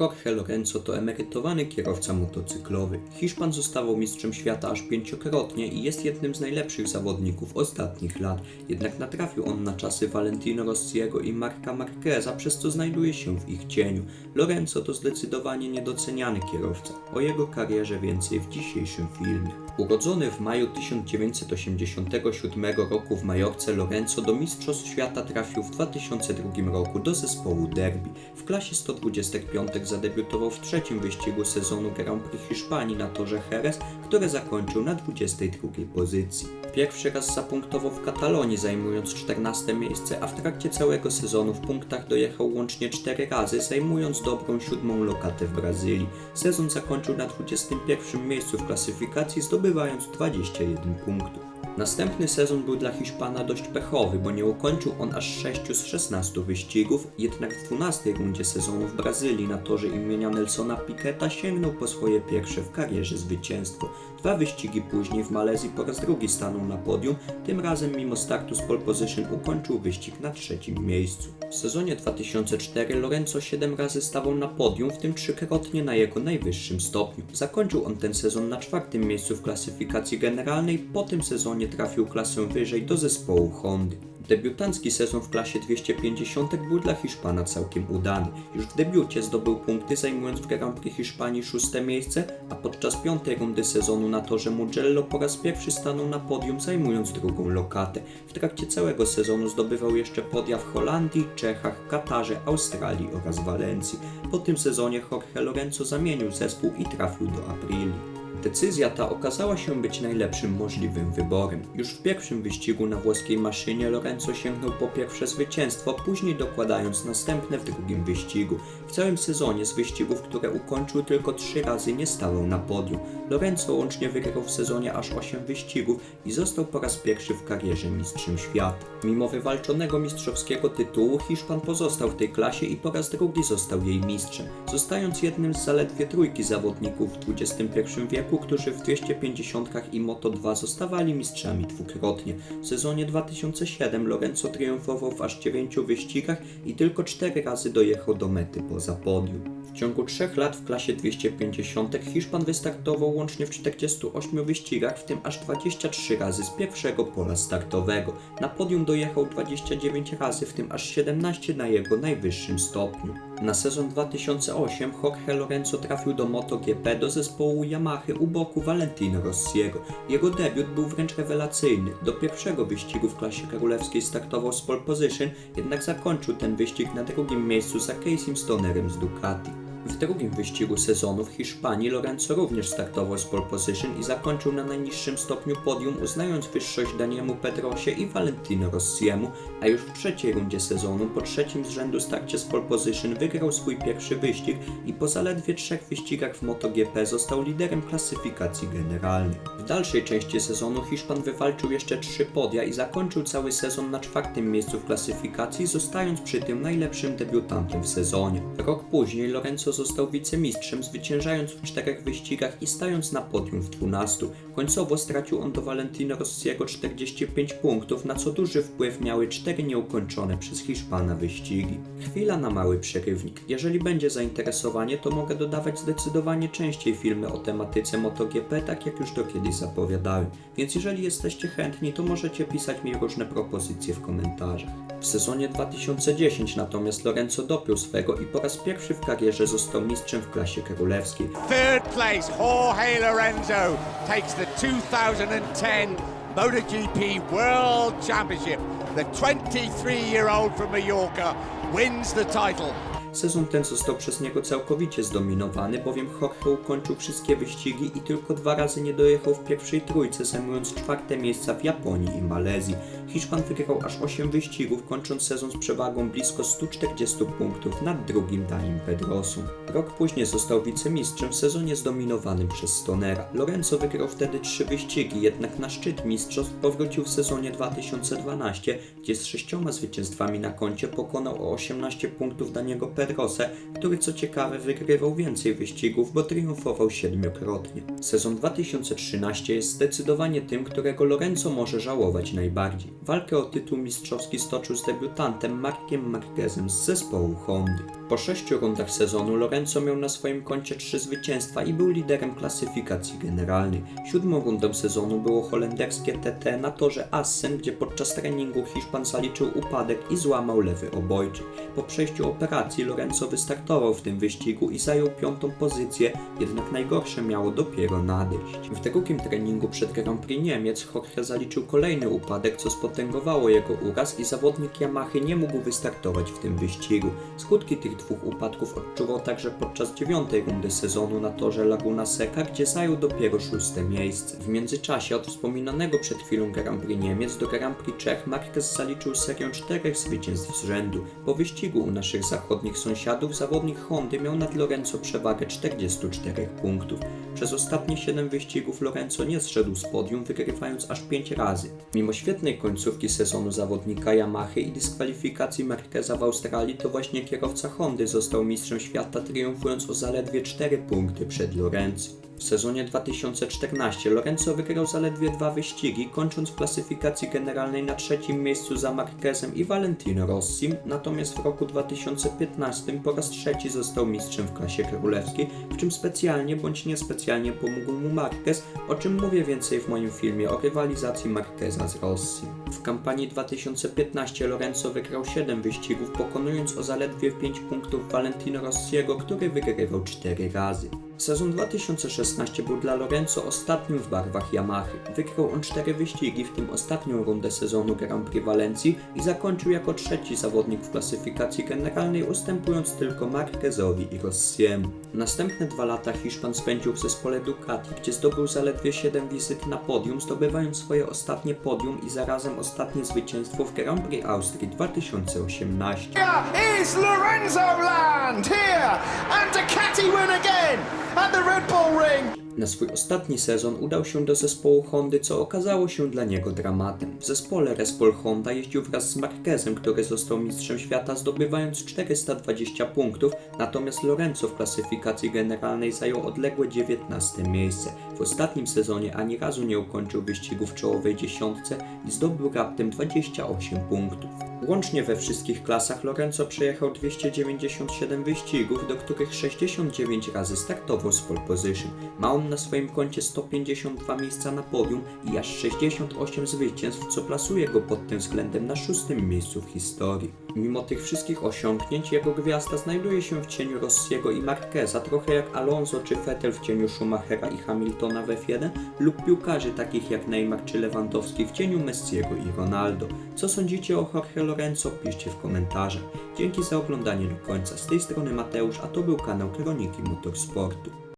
Jorge Lorenzo to emerytowany kierowca motocyklowy. Hiszpan zostawał mistrzem świata aż pięciokrotnie i jest jednym z najlepszych zawodników ostatnich lat. Jednak natrafił on na czasy Valentino Rossiego i Marka Marqueza, przez co znajduje się w ich cieniu. Lorenzo to zdecydowanie niedoceniany kierowca. O jego karierze więcej w dzisiejszym filmie. Urodzony w maju 1987 roku w Majorce, Lorenzo do Mistrzostw Świata trafił w 2002 roku do zespołu Derby. W klasie 125 zadebiutował w trzecim wyścigu sezonu Grand Prix Hiszpanii na torze Jerez, które zakończył na 22 pozycji. Pierwszy raz zapunktował w Katalonii, zajmując 14 miejsce, a w trakcie całego sezonu w punktach dojechał łącznie 4 razy, zajmując dobrą siódmą lokatę w Brazylii. Sezon zakończył na 21 miejscu w klasyfikacji, zdobywając 21 punktów. Następny sezon był dla Hiszpana dość pechowy, bo nie ukończył on aż 6 z 16 wyścigów, jednak w 12 rundzie sezonu w Brazylii na torze imienia Nelsona Piqueta sięgnął po swoje pierwsze w karierze zwycięstwo. Dwa wyścigi później w Malezji po raz drugi stanął na podium, tym razem mimo startu z pole position ukończył wyścig na trzecim miejscu. W sezonie 2004 Lorenzo 7 razy stawał na podium, w tym trzykrotnie na jego najwyższym stopniu. Zakończył on ten sezon na czwartym miejscu w klasyfikacji generalnej, po tym sezonie trafił klasę wyżej do zespołu Hondy. Debiutancki sezon w klasie 250 był dla Hiszpana całkiem udany. Już w debiucie zdobył punkty zajmując w Grand Prix Hiszpanii szóste miejsce, a podczas piątej rundy sezonu na torze Mugello po raz pierwszy stanął na podium zajmując drugą lokatę. W trakcie całego sezonu zdobywał jeszcze podia w Holandii, Czechach, Katarze, Australii oraz Walencji. Po tym sezonie Jorge Lorenzo zamienił zespół i trafił do Aprilii. Decyzja ta okazała się być najlepszym możliwym wyborem. Już w pierwszym wyścigu na włoskiej maszynie Lorenzo sięgnął po pierwsze zwycięstwo, później dokładając następne w drugim wyścigu. W całym sezonie z wyścigów, które ukończył tylko trzy razy nie stawał na podium. Lorenzo łącznie wygrał w sezonie aż 8 wyścigów i został po raz pierwszy w karierze mistrzem świata. Mimo wywalczonego mistrzowskiego tytułu Hiszpan pozostał w tej klasie i po raz drugi został jej mistrzem, zostając jednym z zaledwie trójki zawodników w XXI wieku, którzy w 250 i Moto2 zostawali mistrzami dwukrotnie. W sezonie 2007 Lorenzo triumfował w aż 9 wyścigach i tylko 4 razy dojechał do mety poza podium. W ciągu 3 lat w klasie 250 Hiszpan wystartował łącznie w 48 wyścigach, w tym aż 23 razy z pierwszego pola startowego. Na podium dojechał 29 razy, w tym aż 17 na jego najwyższym stopniu. Na sezon 2008 Jorge Lorenzo trafił do MotoGP do zespołu Yamaha u boku Valentino Rossiego. Jego debiut był wręcz rewelacyjny. Do pierwszego wyścigu w klasie królewskiej startował z pole position, jednak zakończył ten wyścig na drugim miejscu za Casey Stonerem z Ducati. W drugim wyścigu sezonu w Hiszpanii Lorenzo również startował z pole position i zakończył na najniższym stopniu podium, uznając wyższość Daniemu Pedrosie i Valentino Rossiemu, a już w trzeciej rundzie sezonu, po trzecim z rzędu starcie z pole position, wygrał swój pierwszy wyścig i po zaledwie trzech wyścigach w MotoGP został liderem klasyfikacji generalnej. W dalszej części sezonu Hiszpan wywalczył jeszcze trzy podia i zakończył cały sezon na czwartym miejscu w klasyfikacji, zostając przy tym najlepszym debiutantem w sezonie. Rok później Lorenzo został wicemistrzem, zwyciężając w czterech wyścigach i stając na podium w 12. Końcowo stracił on do Valentino Rossiego 45 punktów, na co duży wpływ miały cztery nieukończone przez Hiszpana wyścigi. Chwila na mały przerywnik. Jeżeli będzie zainteresowanie, to mogę dodawać zdecydowanie częściej filmy o tematyce MotoGP, tak jak już to kiedyś zapowiadałem. Więc jeżeli jesteście chętni, to możecie pisać mi różne propozycje w komentarzach. W sezonie 2010 natomiast Lorenzo dopiął swego i po raz pierwszy w karierze został mistrzem w klasie królewskiej. Third place, Jorge Lorenzo takes the 2010 MotoGP World Championship. The 23-year-old from Mallorca wins the title. Sezon ten został przez niego całkowicie zdominowany, bowiem Jorge ukończył wszystkie wyścigi i tylko dwa razy nie dojechał w pierwszej trójce, zajmując czwarte miejsca w Japonii i Malezji. Hiszpan wygrał aż 8 wyścigów, kończąc sezon z przewagą blisko 140 punktów nad drugim Danim Pedrosą. Rok później został wicemistrzem w sezonie zdominowanym przez Stonera. Lorenzo wygrał wtedy trzy wyścigi, jednak na szczyt mistrzostw powrócił w sezonie 2012, gdzie z sześcioma zwycięstwami na koncie pokonał o 18 punktów Daniego Pedrosę, który co ciekawe wygrywał więcej wyścigów, bo triumfował siedmiokrotnie. Sezon 2013 jest zdecydowanie tym, którego Lorenzo może żałować najbardziej. Walkę o tytuł mistrzowski stoczył z debiutantem Markiem Marquezem z zespołu Hondy. Po sześciu rundach sezonu Lorenzo miał na swoim koncie trzy zwycięstwa i był liderem klasyfikacji generalnej. Siódmą rundą sezonu było holenderskie TT na torze Assen, gdzie podczas treningu Hiszpan zaliczył upadek i złamał lewy obojczyk. Po przejściu operacji Lorenzo wystartował w tym wyścigu i zajął piątą pozycję, jednak najgorsze miało dopiero nadejść. W drugim treningu przed Grand Prix Niemiec Jorge zaliczył kolejny upadek, co spotęgowało jego uraz i zawodnik Yamahy nie mógł wystartować w tym wyścigu. Skutki tych dwóch upadków odczuwał także podczas dziewiątej rundy sezonu na torze Laguna Seca, gdzie zajął dopiero szóste miejsce. W międzyczasie od wspominanego przed chwilą Grand Prix Niemiec do Grand Prix Czech Marquez zaliczył serię czterech zwycięstw z rzędu. Po wyścigu u naszych zachodnich sąsiadów zawodnik Hondy miał nad Lorenzo przewagę 44 punktów. Przez ostatnie 7 wyścigów Lorenzo nie zszedł z podium, wygrywając aż 5 razy. Mimo świetnej końcówki sezonu zawodnika Yamahy i dyskwalifikacji Marqueza w Australii, to właśnie kierowca Hondy został mistrzem świata, triumfując o zaledwie 4 punkty przed Lorenzo. W sezonie 2014 Lorenzo wygrał zaledwie dwa wyścigi, kończąc w klasyfikacji generalnej na trzecim miejscu za Marquezem i Valentino Rossim, natomiast w roku 2015 po raz trzeci został mistrzem w klasie królewskiej, w czym specjalnie bądź niespecjalnie pomógł mu Marquez, o czym mówię więcej w moim filmie o rywalizacji Marqueza z Rossim. W kampanii 2015 Lorenzo wygrał 7 wyścigów, pokonując o zaledwie 5 punktów Valentino Rossiego, który wygrywał 4 razy. Sezon 2016 był dla Lorenzo ostatnim w barwach Yamahy. Wygrał on cztery wyścigi, w tym ostatnią rundę sezonu Grand Prix Walencji i zakończył jako trzeci zawodnik w klasyfikacji generalnej, ustępując tylko Marquezowi i Rossiemu. Następne dwa lata Hiszpan spędził w zespole Ducati, gdzie zdobył zaledwie 7 wizyt na podium, zdobywając swoje ostatnie podium i zarazem ostatnie zwycięstwo w Grand Prix Austrii 2018. Here is Lorenzo Land here, and Ducati win again the Red Bull Ring. Na swój ostatni sezon udał się do zespołu Hondy, co okazało się dla niego dramatem. W zespole Respol Honda jeździł wraz z Marquezem, który został mistrzem świata, zdobywając 420 punktów, natomiast Lorenzo w klasyfikacji generalnej zajął odległe 19 miejsce. W ostatnim sezonie ani razu nie ukończył wyścigu w czołowej dziesiątce i zdobył raptem 28 punktów. Łącznie we wszystkich klasach Lorenzo przejechał 297 wyścigów, do których 69 razy startował z pole position. Ma on na swoim koncie 152 miejsca na podium i aż 68 zwycięstw, co plasuje go pod tym względem na szóstym miejscu w historii. Mimo tych wszystkich osiągnięć, jego gwiazda znajduje się w cieniu Rossiego i Marqueza, trochę jak Alonso czy Vettel w cieniu Schumachera i Hamiltona w F1 lub piłkarzy takich jak Neymar czy Lewandowski w cieniu Messiego i Ronaldo. Co sądzicie o Jorge Lorenzo? Piszcie w komentarzach. Dzięki za oglądanie do końca. Z tej strony Mateusz, a to był kanał Kroniki Motorsportu.